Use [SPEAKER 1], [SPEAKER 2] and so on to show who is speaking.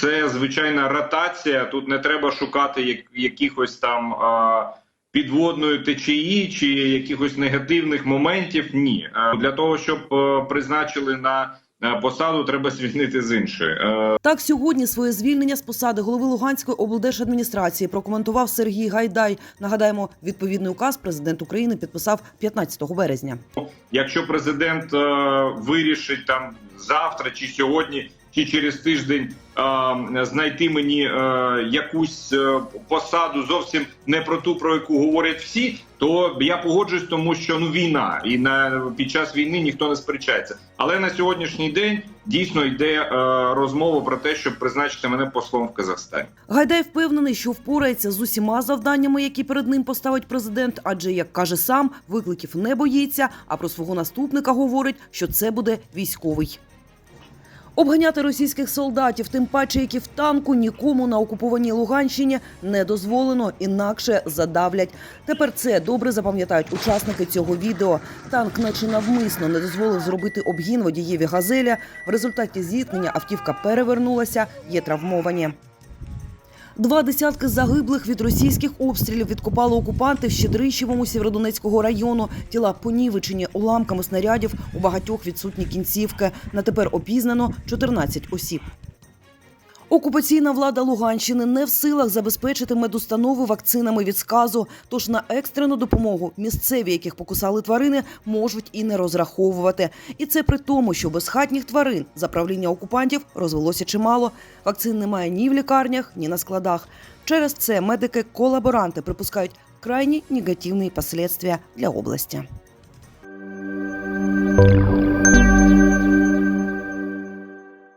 [SPEAKER 1] Це звичайна ротація. Тут не треба шукати якихось там підводної течії чи якихось негативних моментів. Ні, для того, щоб е, призначили на е, посаду, треба звільнити з іншої. Е,
[SPEAKER 2] Так сьогодні своє звільнення з посади голови Луганської облдержадміністрації прокоментував Сергій Гайдай. Нагадаємо, відповідний указ президент України підписав 15 березня.
[SPEAKER 1] Якщо президент е, вирішить там завтра чи сьогодні, чи через тиждень знайти мені е, якусь е, посаду зовсім не про ту, про яку говорять всі, то я погоджуюсь, тому що ну війна, і на під час війни ніхто не сперечається. Але на сьогоднішній день дійсно йде е, розмова про те, щоб призначити мене послом в Казахстані.
[SPEAKER 2] Гайдай впевнений, що впорається з усіма завданнями, які перед ним поставить президент. Адже, як каже сам, викликів не боїться. А про свого наступника говорить, що це буде військовий. Обганяти російських солдатів, тим паче, які в танку нікому на окупованій Луганщині не дозволено, інакше задавлять. Тепер це добре запам'ятають учасники цього відео. Танк, наче навмисно, не дозволив зробити обгін водієві газеля. В результаті зіткнення автівка перевернулася, є травмовані. Два десятки загиблих від російських обстрілів відкопали окупанти в Щедрищевому Сєвєродонецького району. Тіла понівечені уламками снарядів у багатьох відсутні кінцівки. На тепер опізнано 14 осіб. Окупаційна влада Луганщини не в силах забезпечити медустанови вакцинами від сказу. Тож на екстрену допомогу місцеві, яких покусали тварини, можуть і не розраховувати. І це при тому, що безхатніх тварин за правління окупантів розвелося чимало. Вакцин немає ні в лікарнях, ні на складах. Через це медики-колаборанти припускають крайні негативні последствия для області.